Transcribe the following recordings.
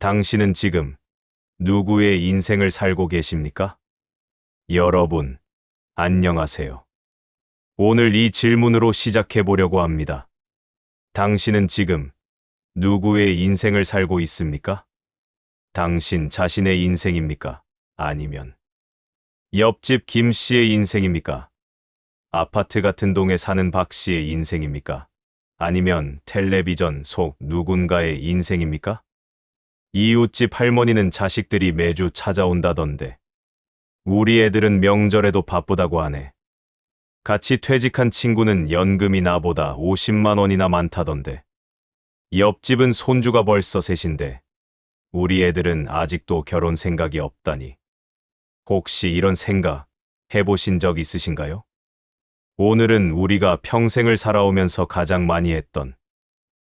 당신은 지금 누구의 인생을 살고 계십니까? 여러분, 안녕하세요. 오늘 이 질문으로 시작해 보려고 합니다. 당신은 지금 누구의 인생을 살고 있습니까? 당신 자신의 인생입니까? 아니면 옆집 김 씨의 인생입니까? 아파트 같은 동에 사는 박 씨의 인생입니까? 아니면 텔레비전 속 누군가의 인생입니까? 이웃집 할머니는 자식들이 매주 찾아온다던데. 우리 애들은 명절에도 바쁘다고 하네. 같이 퇴직한 친구는 연금이 나보다 50만 원이나 많다던데. 옆집은 손주가 벌써 셋인데. 우리 애들은 아직도 결혼 생각이 없다니. 혹시 이런 생각 해보신 적 있으신가요? 오늘은 우리가 평생을 살아오면서 가장 많이 했던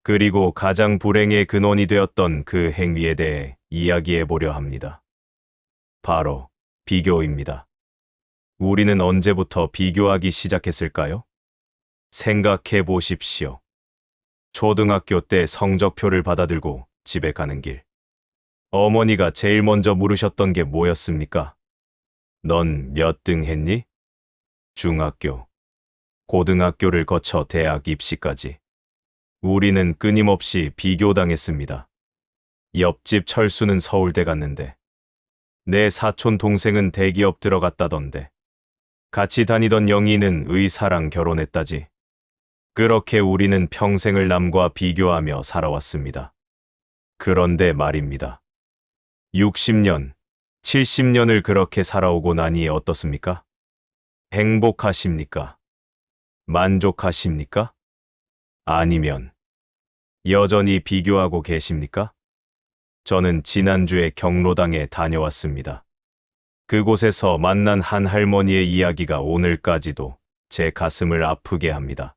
그리고 가장 불행의 근원이 되었던 그 행위에 대해 이야기해 보려 합니다. 바로 비교입니다. 우리는 언제부터 비교하기 시작했을까요? 생각해 보십시오. 초등학교 때 성적표를 받아들고 집에 가는 길. 어머니가 제일 먼저 물으셨던 게 뭐였습니까? 넌 몇 등 했니? 중학교, 고등학교를 거쳐 대학 입시까지. 우리는 끊임없이 비교당했습니다. 옆집 철수는 서울대 갔는데, 내 사촌 동생은 대기업 들어갔다던데, 같이 다니던 영희는 의사랑 결혼했다지. 그렇게 우리는 평생을 남과 비교하며 살아왔습니다. 그런데 말입니다. 60년, 70년을 그렇게 살아오고 나니 어떻습니까? 행복하십니까? 만족하십니까? 아니면 여전히 비교하고 계십니까? 저는 지난주에 경로당에 다녀왔습니다. 그곳에서 만난 한 할머니의 이야기가 오늘까지도 제 가슴을 아프게 합니다.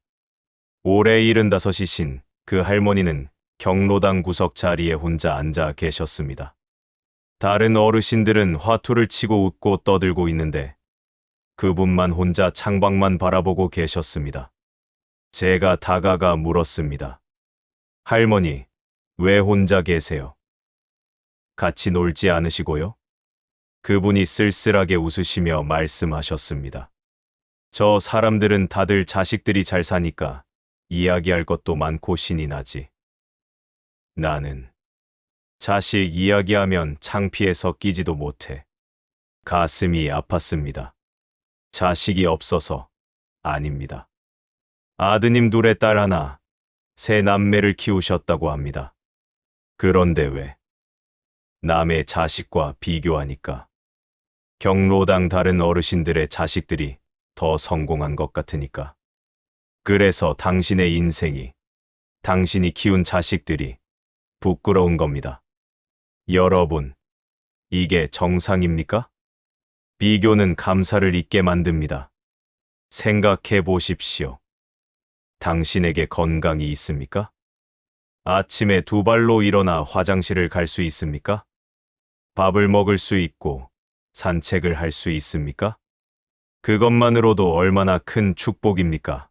올해 75이신 그 할머니는 경로당 구석 자리에 혼자 앉아 계셨습니다. 다른 어르신들은 화투를 치고 웃고 떠들고 있는데 그분만 혼자 창밖만 바라보고 계셨습니다. 제가 다가가 물었습니다. 할머니, 왜 혼자 계세요? 같이 놀지 않으시고요? 그분이 쓸쓸하게 웃으시며 말씀하셨습니다. 저 사람들은 다들 자식들이 잘 사니까 이야기할 것도 많고 신이 나지. 나는 자식 이야기하면 창피해서 끼지도 못해. 가슴이 아팠습니다. 자식이 없어서 아닙니다. 아드님 둘의 딸 하나, 세 남매를 키우셨다고 합니다. 그런데 왜? 남의 자식과 비교하니까. 경로당 다른 어르신들의 자식들이 더 성공한 것 같으니까. 그래서 당신의 인생이, 당신이 키운 자식들이 부끄러운 겁니다. 여러분, 이게 정상입니까? 비교는 감사를 잊게 만듭니다. 생각해 보십시오. 당신에게 건강이 있습니까? 아침에 두 발로 일어나 화장실을 갈 수 있습니까? 밥을 먹을 수 있고 산책을 할 수 있습니까? 그것만으로도 얼마나 큰 축복입니까?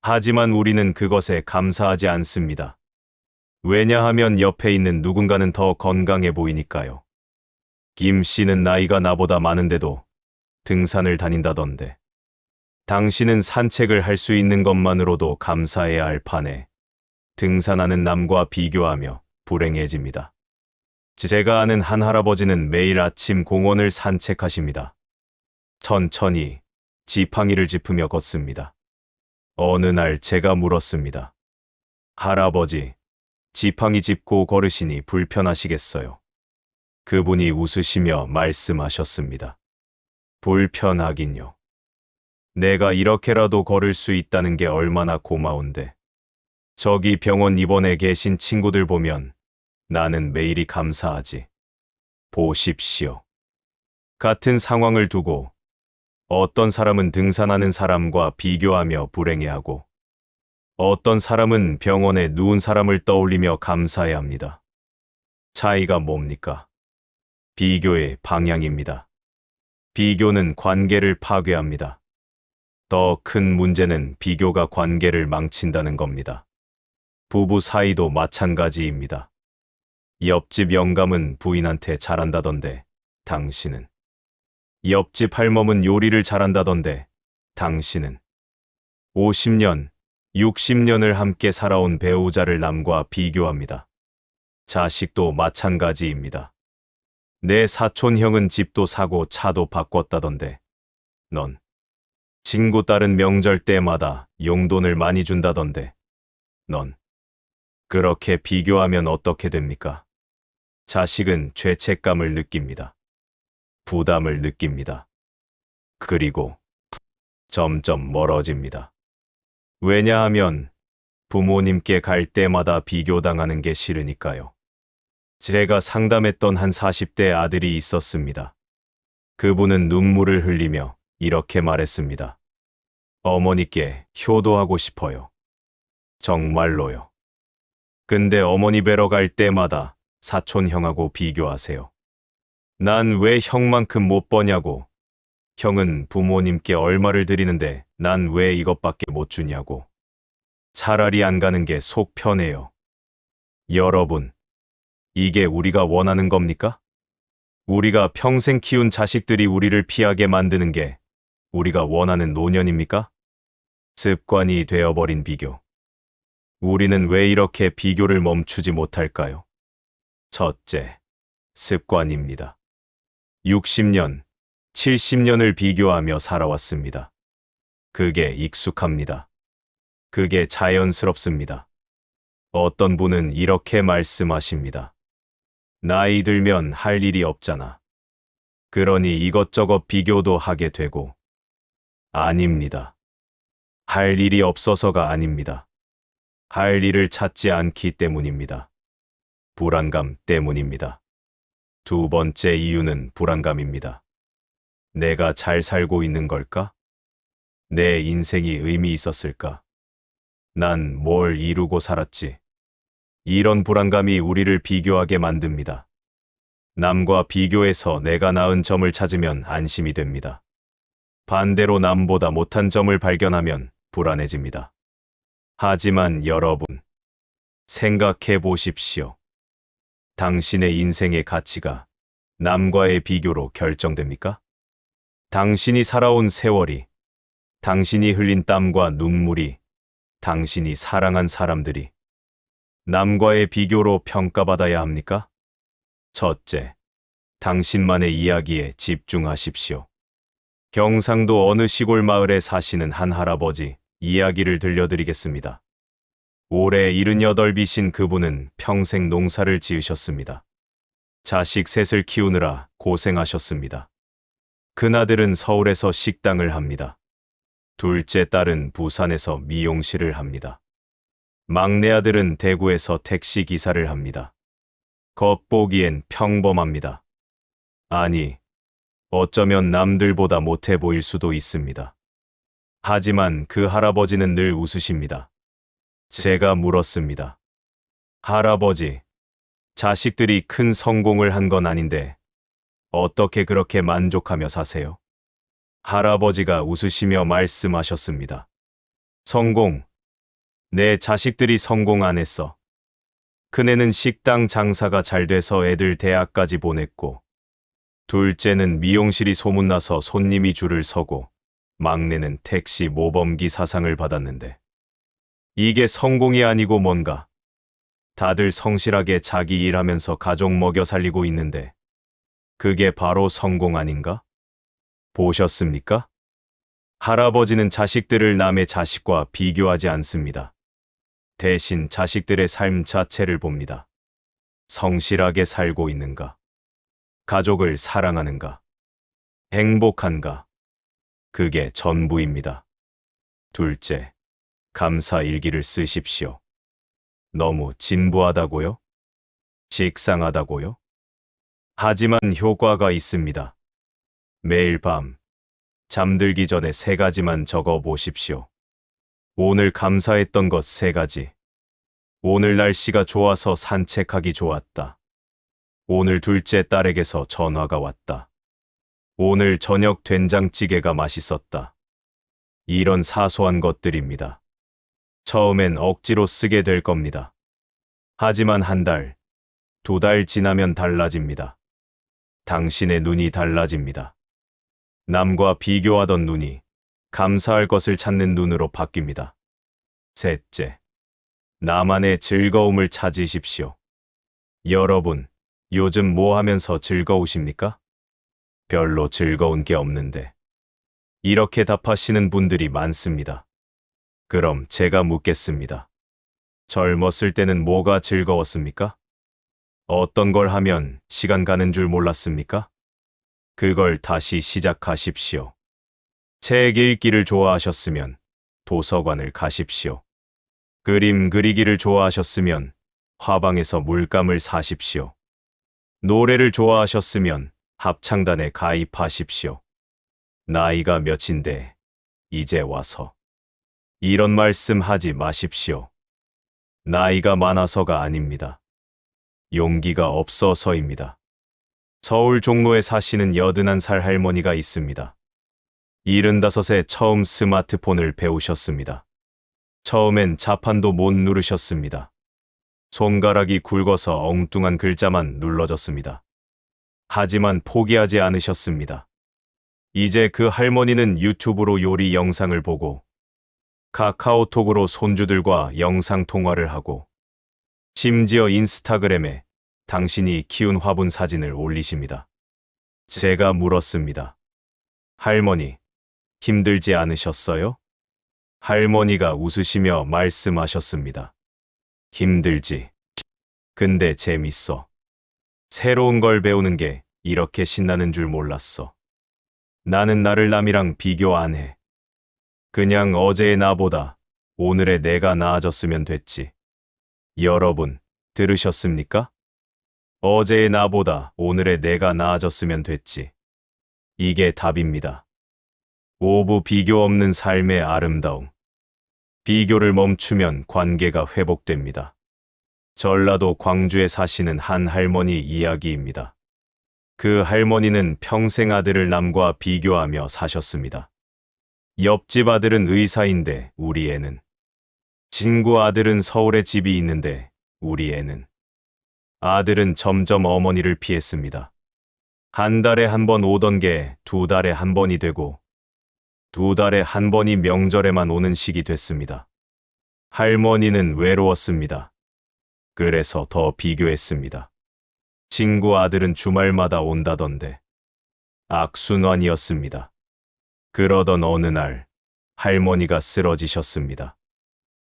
하지만 우리는 그것에 감사하지 않습니다. 왜냐하면 옆에 있는 누군가는 더 건강해 보이니까요. 김 씨는 나이가 나보다 많은데도 등산을 다닌다던데. 당신은 산책을 할 수 있는 것만으로도 감사해야 할 판에 등산하는 남과 비교하며 불행해집니다. 제가 아는 한 할아버지는 매일 아침 공원을 산책하십니다. 천천히 지팡이를 짚으며 걷습니다. 어느 날 제가 물었습니다. 할아버지, 지팡이 짚고 걸으시니 불편하시겠어요? 그분이 웃으시며 말씀하셨습니다. 불편하긴요. 내가 이렇게라도 걸을 수 있다는 게 얼마나 고마운데. 저기 병원 입원해 계신 친구들 보면 나는 매일이 감사하지. 보십시오. 같은 상황을 두고 어떤 사람은 등산하는 사람과 비교하며 불행해하고 어떤 사람은 병원에 누운 사람을 떠올리며 감사해 합니다. 차이가 뭡니까? 비교의 방향입니다. 비교는 관계를 파괴합니다. 더 큰 문제는 비교가 관계를 망친다는 겁니다. 부부 사이도 마찬가지입니다. 옆집 영감은 부인한테 잘한다던데, 당신은. 옆집 할멈은 요리를 잘한다던데, 당신은. 50년, 60년을 함께 살아온 배우자를 남과 비교합니다. 자식도 마찬가지입니다. 내 사촌 형은 집도 사고 차도 바꿨다던데, 넌. 친구 딸은 명절 때마다 용돈을 많이 준다던데, 넌. 그렇게 비교하면 어떻게 됩니까? 자식은 죄책감을 느낍니다. 부담을 느낍니다. 그리고 점점 멀어집니다. 왜냐하면 부모님께 갈 때마다 비교당하는 게 싫으니까요. 제가 상담했던 한 40대 아들이 있었습니다. 그분은 눈물을 흘리며 이렇게 말했습니다. 어머니께 효도하고 싶어요. 정말로요. 근데 어머니 뵈러 갈 때마다 사촌 형하고 비교하세요. 난 왜 형만큼 못 버냐고. 형은 부모님께 얼마를 드리는데 난 왜 이것밖에 못 주냐고. 차라리 안 가는 게 속 편해요. 여러분, 이게 우리가 원하는 겁니까? 우리가 평생 키운 자식들이 우리를 피하게 만드는 게 우리가 원하는 노년입니까? 습관이 되어버린 비교. 우리는 왜 이렇게 비교를 멈추지 못할까요? 첫째, 습관입니다. 60년, 70년을 비교하며 살아왔습니다. 그게 익숙합니다. 그게 자연스럽습니다. 어떤 분은 이렇게 말씀하십니다. 나이 들면 할 일이 없잖아. 그러니 이것저것 비교도 하게 되고. 아닙니다. 할 일이 없어서가 아닙니다. 할 일을 찾지 않기 때문입니다. 불안감 때문입니다. 두 번째 이유는 불안감입니다. 내가 잘 살고 있는 걸까? 내 인생이 의미 있었을까? 난 뭘 이루고 살았지? 이런 불안감이 우리를 비교하게 만듭니다. 남과 비교해서 내가 나은 점을 찾으면 안심이 됩니다. 반대로 남보다 못한 점을 발견하면 불안해집니다. 하지만 여러분, 생각해 보십시오. 당신의 인생의 가치가 남과의 비교로 결정됩니까? 당신이 살아온 세월이, 당신이 흘린 땀과 눈물이, 당신이 사랑한 사람들이 남과의 비교로 평가받아야 합니까? 첫째, 당신만의 이야기에 집중하십시오. 경상도 어느 시골 마을에 사시는 한 할아버지 이야기를 들려드리겠습니다. 올해 78이신 그분은 평생 농사를 지으셨습니다. 자식 셋을 키우느라 고생하셨습니다. 큰아들은 서울에서 식당을 합니다. 둘째 딸은 부산에서 미용실을 합니다. 막내 아들은 대구에서 택시 기사를 합니다. 겉보기엔 평범합니다. 아니, 어쩌면 남들보다 못해 보일 수도 있습니다. 하지만 그 할아버지는 늘 웃으십니다. 제가 물었습니다. 할아버지, 자식들이 큰 성공을 한 건 아닌데, 어떻게 그렇게 만족하며 사세요? 할아버지가 웃으시며 말씀하셨습니다. 성공. 내 자식들이 성공 안 했어. 큰애는 식당 장사가 잘 돼서 애들 대학까지 보냈고, 둘째는 미용실이 소문나서 손님이 줄을 서고, 막내는 택시 모범기 사상을 받았는데, 이게 성공이 아니고 뭔가. 다들 성실하게 자기 일하면서 가족 먹여 살리고 있는데, 그게 바로 성공 아닌가? 보셨습니까? 할아버지는 자식들을 남의 자식과 비교하지 않습니다. 대신 자식들의 삶 자체를 봅니다. 성실하게 살고 있는가? 가족을 사랑하는가? 행복한가? 그게 전부입니다. 둘째, 감사 일기를 쓰십시오. 너무 진부하다고요? 식상하다고요? 하지만 효과가 있습니다. 매일 밤, 잠들기 전에 세 가지만 적어 보십시오. 오늘 감사했던 것 세 가지. 오늘 날씨가 좋아서 산책하기 좋았다. 오늘 둘째 딸에게서 전화가 왔다. 오늘 저녁 된장찌개가 맛있었다. 이런 사소한 것들입니다. 처음엔 억지로 쓰게 될 겁니다. 하지만 한 달, 두 달 지나면 달라집니다. 당신의 눈이 달라집니다. 남과 비교하던 눈이 감사할 것을 찾는 눈으로 바뀝니다. 셋째, 나만의 즐거움을 찾으십시오. 여러분, 요즘 뭐 하면서 즐거우십니까? 별로 즐거운 게 없는데. 이렇게 답하시는 분들이 많습니다. 그럼 제가 묻겠습니다. 젊었을 때는 뭐가 즐거웠습니까? 어떤 걸 하면 시간 가는 줄 몰랐습니까? 그걸 다시 시작하십시오. 책 읽기를 좋아하셨으면 도서관을 가십시오. 그림 그리기를 좋아하셨으면 화방에서 물감을 사십시오. 노래를 좋아하셨으면 합창단에 가입하십시오. 나이가 몇인데 이제 와서 이런 말씀 하지 마십시오. 나이가 많아서가 아닙니다. 용기가 없어서입니다. 서울 종로에 사시는 여든한 살 할머니가 있습니다. 75세 처음 스마트폰을 배우셨습니다. 처음엔 자판도 못 누르셨습니다. 손가락이 굵어서 엉뚱한 글자만 눌러졌습니다. 하지만 포기하지 않으셨습니다. 이제 그 할머니는 유튜브로 요리 영상을 보고 카카오톡으로 손주들과 영상 통화를 하고 심지어 인스타그램에 당신이 키운 화분 사진을 올리십니다. 제가 물었습니다. 할머니, 힘들지 않으셨어요? 할머니가 웃으시며 말씀하셨습니다. 힘들지. 근데 재밌어. 새로운 걸 배우는 게 이렇게 신나는 줄 몰랐어. 나는 나를 남이랑 비교 안 해. 그냥 어제의 나보다 오늘의 내가 나아졌으면 됐지. 여러분, 들으셨습니까? 어제의 나보다 오늘의 내가 나아졌으면 됐지. 이게 답입니다. 오부 비교 없는 삶의 아름다움. 비교를 멈추면 관계가 회복됩니다. 전라도 광주에 사시는 한 할머니 이야기입니다. 그 할머니는 평생 아들을 남과 비교하며 사셨습니다. 옆집 아들은 의사인데 우리 애는. 친구 아들은 서울에 집이 있는데 우리 애는. 아들은 점점 어머니를 피했습니다. 한 달에 한 번 오던 게 두 달에 한 번이 되고 두 달에 한 번이 명절에만 오는 시기 됐습니다. 할머니는 외로웠습니다. 그래서 더 비교했습니다. 친구 아들은 주말마다 온다던데 악순환이었습니다. 그러던 어느 날 할머니가 쓰러지셨습니다.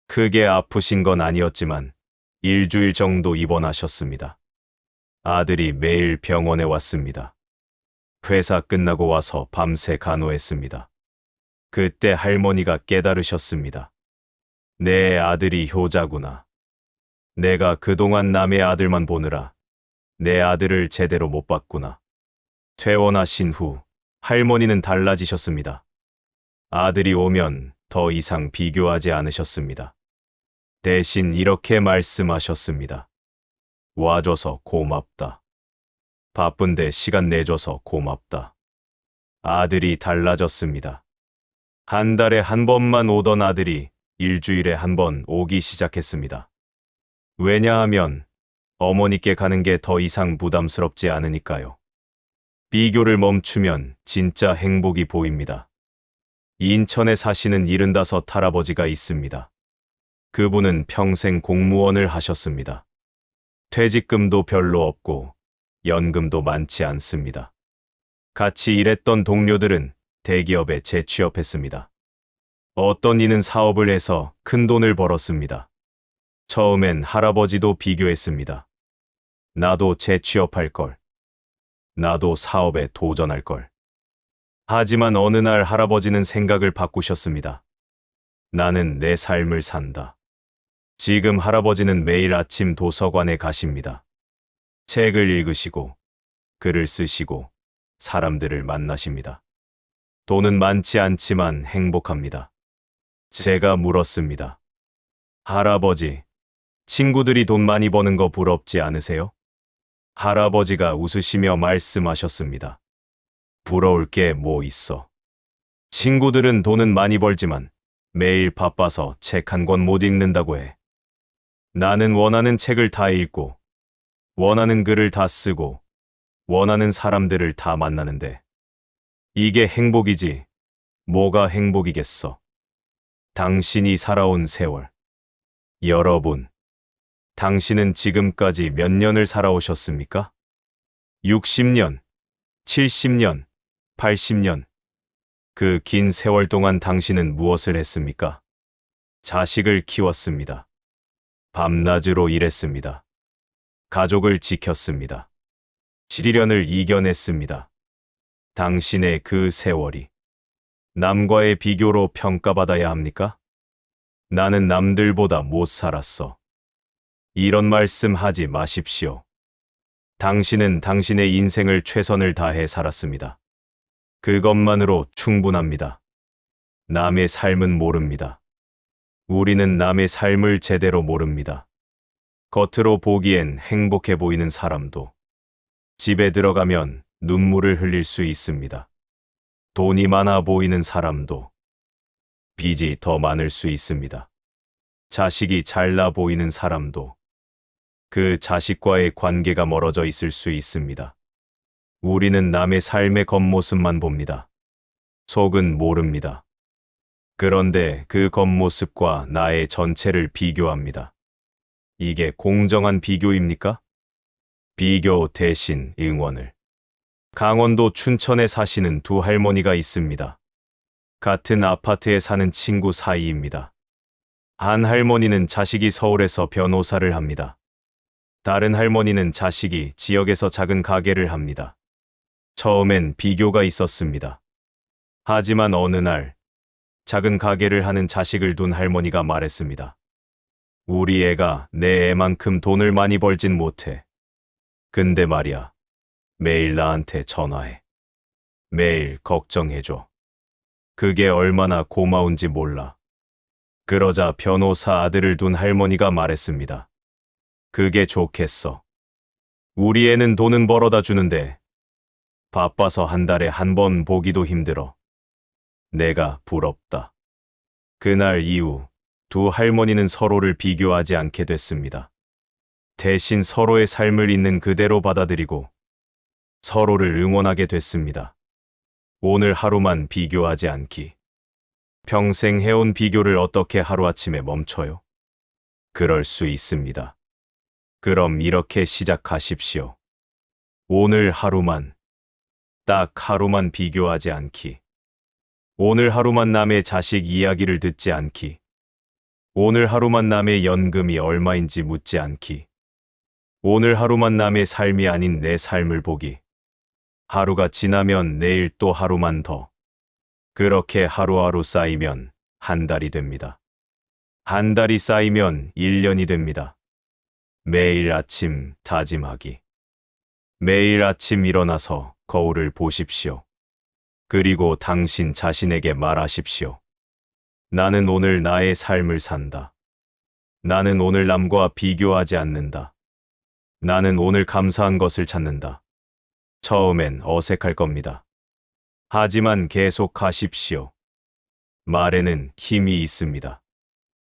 크게 아프신 건 아니었지만 일주일 정도 입원하셨습니다. 아들이 매일 병원에 왔습니다. 회사 끝나고 와서 밤새 간호했습니다. 그때 할머니가 깨달으셨습니다. 내 아들이 효자구나. 내가 그동안 남의 아들만 보느라 내 아들을 제대로 못 봤구나. 퇴원하신 후 할머니는 달라지셨습니다. 아들이 오면 더 이상 비교하지 않으셨습니다. 대신 이렇게 말씀하셨습니다. 와줘서 고맙다. 바쁜데 시간 내줘서 고맙다. 아들이 달라졌습니다. 한 달에 한 번만 오던 아들이 일주일에 한 번 오기 시작했습니다. 왜냐하면 어머니께 가는 게 더 이상 부담스럽지 않으니까요. 비교를 멈추면 진짜 행복이 보입니다. 인천에 사시는 75 할아버지가 있습니다. 그분은 평생 공무원을 하셨습니다. 퇴직금도 별로 없고 연금도 많지 않습니다. 같이 일했던 동료들은 대기업에 재취업했습니다. 어떤 이는 사업을 해서 큰 돈을 벌었습니다. 처음엔 할아버지도 비교했습니다. 나도 재취업할 걸. 나도 사업에 도전할 걸. 하지만 어느 날 할아버지는 생각을 바꾸셨습니다. 나는 내 삶을 산다. 지금 할아버지는 매일 아침 도서관에 가십니다. 책을 읽으시고, 글을 쓰시고, 사람들을 만나십니다. 돈은 많지 않지만 행복합니다. 제가 물었습니다. 할아버지, 친구들이 돈 많이 버는 거 부럽지 않으세요? 할아버지가 웃으시며 말씀하셨습니다. 부러울 게 뭐 있어. 친구들은 돈은 많이 벌지만 매일 바빠서 책 한 권 못 읽는다고 해. 나는 원하는 책을 다 읽고 원하는 글을 다 쓰고 원하는 사람들을 다 만나는데 이게 행복이지 뭐가 행복이겠어. 당신이 살아온 세월. 여러분, 당신은 지금까지 몇 년을 살아오셨습니까? 60년, 70년, 80년. 그 긴 세월 동안 당신은 무엇을 했습니까? 자식을 키웠습니다. 밤낮으로 일했습니다. 가족을 지켰습니다. 시련을 이겨냈습니다. 당신의 그 세월이 남과의 비교로 평가받아야 합니까? 나는 남들보다 못 살았어. 이런 말씀 하지 마십시오. 당신은 당신의 인생을 최선을 다해 살았습니다. 그것만으로 충분합니다. 남의 삶은 모릅니다. 우리는 남의 삶을 제대로 모릅니다. 겉으로 보기엔 행복해 보이는 사람도 집에 들어가면 눈물을 흘릴 수 있습니다. 돈이 많아 보이는 사람도 빚이 더 많을 수 있습니다. 자식이 잘나 보이는 사람도 그 자식과의 관계가 멀어져 있을 수 있습니다. 우리는 남의 삶의 겉모습만 봅니다. 속은 모릅니다. 그런데 그 겉모습과 나의 전체를 비교합니다. 이게 공정한 비교입니까? 비교 대신 응원을. 강원도 춘천에 사시는 두 할머니가 있습니다. 같은 아파트에 사는 친구 사이입니다. 한 할머니는 자식이 서울에서 변호사를 합니다. 다른 할머니는 자식이 지역에서 작은 가게를 합니다. 처음엔 비교가 있었습니다. 하지만 어느 날 작은 가게를 하는 자식을 둔 할머니가 말했습니다. 우리 애가 내 애만큼 돈을 많이 벌진 못해. 근데 말이야. 매일 나한테 전화해. 매일 걱정해줘. 그게 얼마나 고마운지 몰라. 그러자 변호사 아들을 둔 할머니가 말했습니다. 그게 좋겠어. 우리 애는 돈은 벌어다 주는데 바빠서 한 달에 한 번 보기도 힘들어. 내가 부럽다. 그날 이후 두 할머니는 서로를 비교하지 않게 됐습니다. 대신 서로의 삶을 있는 그대로 받아들이고 서로를 응원하게 됐습니다. 오늘 하루만 비교하지 않기. 평생 해온 비교를 어떻게 하루아침에 멈춰요? 그럴 수 있습니다. 그럼 이렇게 시작하십시오. 오늘 하루만, 딱 하루만 비교하지 않기. 오늘 하루만 남의 자식 이야기를 듣지 않기. 오늘 하루만 남의 연금이 얼마인지 묻지 않기. 오늘 하루만 남의 삶이 아닌 내 삶을 보기. 하루가 지나면 내일 또 하루만 더. 그렇게 하루하루 쌓이면 한 달이 됩니다. 한 달이 쌓이면 1년이 됩니다. 매일 아침 다짐하기. 매일 아침 일어나서 거울을 보십시오. 그리고 당신 자신에게 말하십시오. 나는 오늘 나의 삶을 산다. 나는 오늘 남과 비교하지 않는다. 나는 오늘 감사한 것을 찾는다. 처음엔 어색할 겁니다. 하지만 계속 하십시오. 말에는 힘이 있습니다.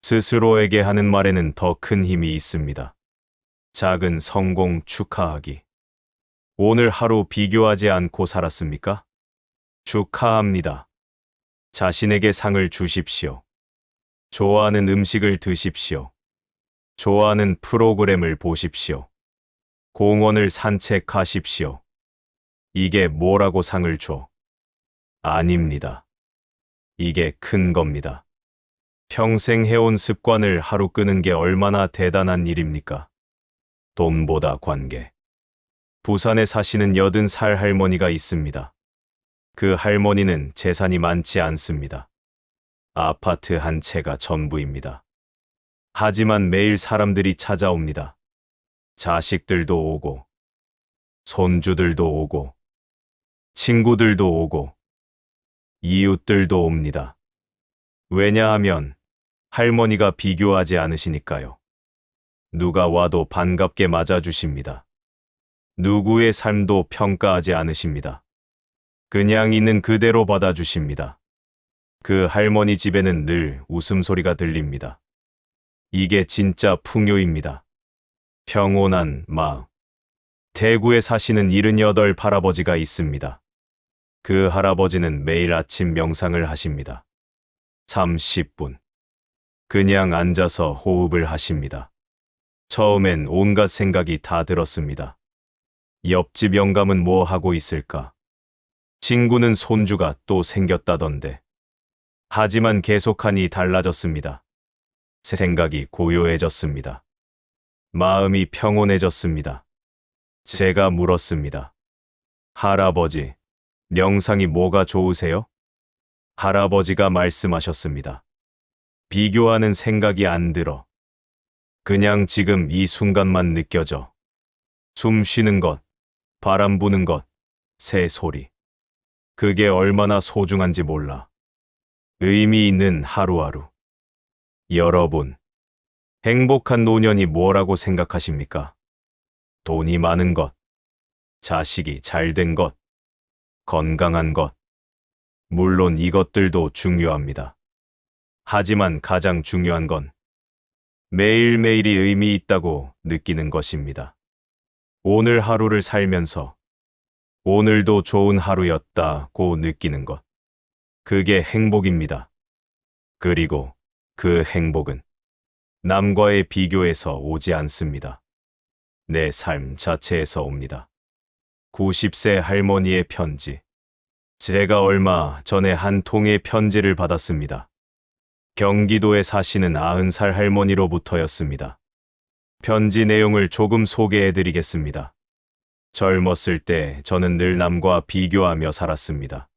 스스로에게 하는 말에는 더 큰 힘이 있습니다. 작은 성공 축하하기. 오늘 하루 비교하지 않고 살았습니까? 축하합니다. 자신에게 상을 주십시오. 좋아하는 음식을 드십시오. 좋아하는 프로그램을 보십시오. 공원을 산책하십시오. 이게 뭐라고 상을 줘? 아닙니다. 이게 큰 겁니다. 평생 해온 습관을 하루 끄는 게 얼마나 대단한 일입니까? 돈보다 관계. 부산에 사시는 여든 살 할머니가 있습니다. 그 할머니는 재산이 많지 않습니다. 아파트 한 채가 전부입니다. 하지만 매일 사람들이 찾아옵니다. 자식들도 오고, 손주들도 오고, 친구들도 오고, 이웃들도 옵니다. 왜냐하면 할머니가 비교하지 않으시니까요. 누가 와도 반갑게 맞아주십니다. 누구의 삶도 평가하지 않으십니다. 그냥 있는 그대로 받아주십니다. 그 할머니 집에는 늘 웃음소리가 들립니다. 이게 진짜 풍요입니다. 평온한 마음. 대구에 사시는 78 할아버지가 있습니다. 그 할아버지는 매일 아침 명상을 하십니다. 30분. 그냥 앉아서 호흡을 하십니다. 처음엔 온갖 생각이 다 들었습니다. 옆집 영감은 뭐 하고 있을까? 친구는 손주가 또 생겼다던데. 하지만 계속하니 달라졌습니다. 새 생각이 고요해졌습니다. 마음이 평온해졌습니다. 제가 물었습니다. 할아버지, 명상이 뭐가 좋으세요? 할아버지가 말씀하셨습니다. 비교하는 생각이 안 들어. 그냥 지금 이 순간만 느껴져. 숨 쉬는 것, 바람 부는 것, 새 소리. 그게 얼마나 소중한지 몰라. 의미 있는 하루하루. 여러분, 행복한 노년이 뭐라고 생각하십니까? 돈이 많은 것, 자식이 잘 된 것, 건강한 것. 물론 이것들도 중요합니다. 하지만 가장 중요한 건 매일매일이 의미 있다고 느끼는 것입니다. 오늘 하루를 살면서 오늘도 좋은 하루였다고 느끼는 것. 그게 행복입니다. 그리고 그 행복은 남과의 비교에서 오지 않습니다. 내 삶 자체에서 옵니다. 90세 할머니의 편지. 제가 얼마 전에 한 통의 편지를 받았습니다. 경기도에 사시는 90살 할머니로부터였습니다. 편지 내용을 조금 소개해 드리겠습니다. 젊었을 때 저는 늘 남과 비교하며 살았습니다.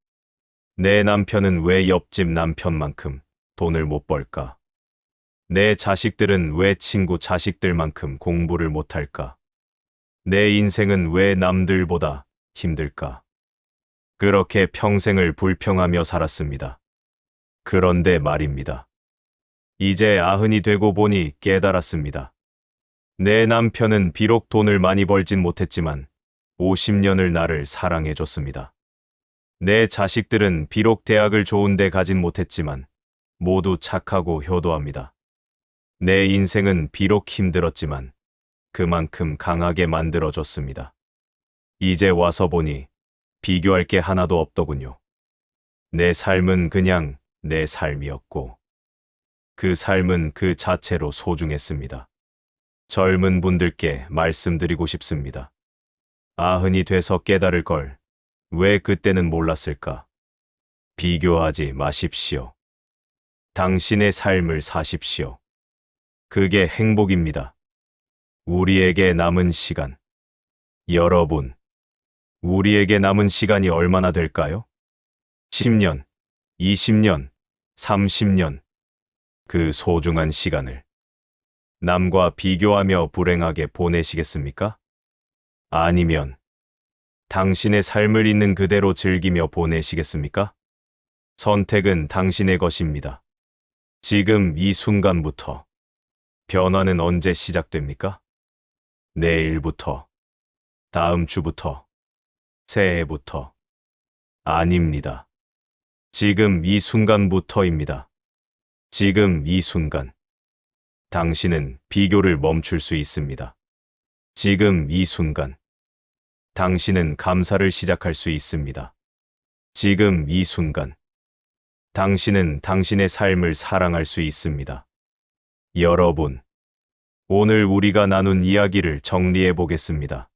내 남편은 왜 옆집 남편만큼 돈을 못 벌까? 내 자식들은 왜 친구 자식들만큼 공부를 못할까? 내 인생은 왜 남들보다 힘들까? 그렇게 평생을 불평하며 살았습니다. 그런데 말입니다. 이제 아흔이 되고 보니 깨달았습니다. 내 남편은 비록 돈을 많이 벌진 못했지만 50년을 나를 사랑해줬습니다. 내 자식들은 비록 대학을 좋은데 가진 못했지만 모두 착하고 효도합니다. 내 인생은 비록 힘들었지만 그만큼 강하게 만들어줬습니다. 이제 와서 보니 비교할 게 하나도 없더군요. 내 삶은 그냥 내 삶이었고, 그 삶은 그 자체로 소중했습니다. 젊은 분들께 말씀드리고 싶습니다. 아흔이 돼서 깨달을 걸 왜 그때는 몰랐을까? 비교하지 마십시오. 당신의 삶을 사십시오. 그게 행복입니다. 우리에게 남은 시간. 여러분, 우리에게 남은 시간이 얼마나 될까요? 10년, 20년, 30년. 그 소중한 시간을 남과 비교하며 불행하게 보내시겠습니까? 아니면 당신의 삶을 있는 그대로 즐기며 보내시겠습니까? 선택은 당신의 것입니다. 지금 이 순간부터 변화는 언제 시작됩니까? 내일부터, 다음 주부터, 새해부터. 아닙니다. 지금 이 순간부터입니다. 지금 이 순간. 당신은 비교를 멈출 수 있습니다. 지금 이 순간. 당신은 감사를 시작할 수 있습니다. 지금 이 순간. 당신은 당신의 삶을 사랑할 수 있습니다. 여러분, 오늘 우리가 나눈 이야기를 정리해 보겠습니다.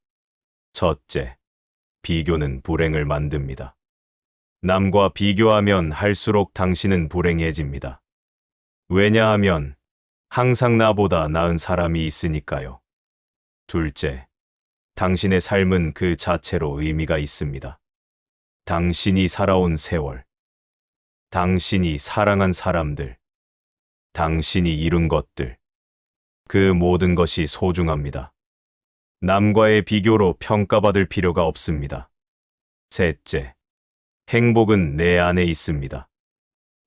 첫째, 비교는 불행을 만듭니다. 남과 비교하면 할수록 당신은 불행해집니다. 왜냐하면 항상 나보다 나은 사람이 있으니까요. 둘째, 당신의 삶은 그 자체로 의미가 있습니다. 당신이 살아온 세월, 당신이 사랑한 사람들, 당신이 이룬 것들, 그 모든 것이 소중합니다. 남과의 비교로 평가받을 필요가 없습니다. 셋째, 행복은 내 안에 있습니다.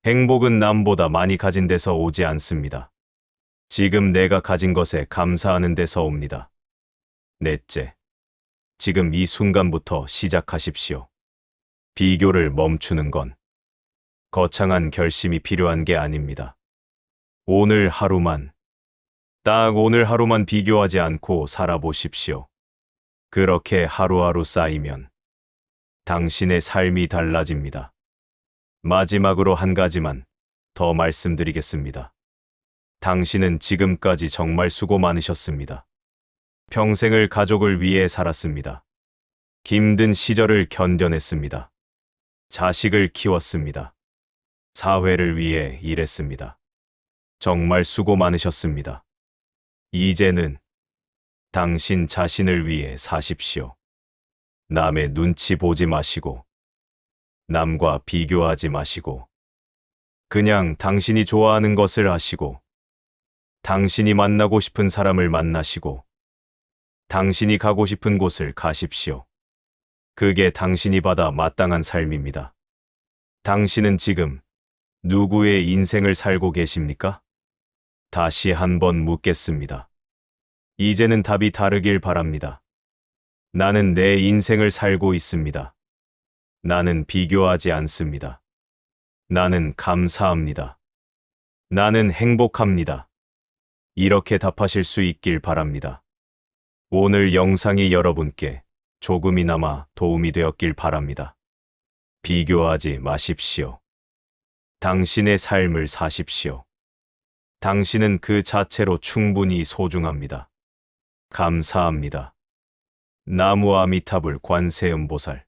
행복은 남보다 많이 가진 데서 오지 않습니다. 지금 내가 가진 것에 감사하는 데서 옵니다. 넷째, 지금 이 순간부터 시작하십시오. 비교를 멈추는 건 거창한 결심이 필요한 게 아닙니다. 오늘 하루만, 딱 오늘 하루만 비교하지 않고 살아보십시오. 그렇게 하루하루 쌓이면 당신의 삶이 달라집니다. 마지막으로 한 가지만 더 말씀드리겠습니다. 당신은 지금까지 정말 수고 많으셨습니다. 평생을 가족을 위해 살았습니다. 힘든 시절을 견뎌냈습니다. 자식을 키웠습니다. 사회를 위해 일했습니다. 정말 수고 많으셨습니다. 이제는 당신 자신을 위해 사십시오. 남의 눈치 보지 마시고, 남과 비교하지 마시고, 그냥 당신이 좋아하는 것을 하시고, 당신이 만나고 싶은 사람을 만나시고, 당신이 가고 싶은 곳을 가십시오. 그게 당신이 받아 마땅한 삶입니다. 당신은 지금 누구의 인생을 살고 계십니까? 다시 한번 묻겠습니다. 이제는 답이 다르길 바랍니다. 나는 내 인생을 살고 있습니다. 나는 비교하지 않습니다. 나는 감사합니다. 나는 행복합니다. 이렇게 답하실 수 있길 바랍니다. 오늘 영상이 여러분께 조금이나마 도움이 되었길 바랍니다. 비교하지 마십시오. 당신의 삶을 사십시오. 당신은 그 자체로 충분히 소중합니다. 감사합니다. 나무 아미타불 관세음보살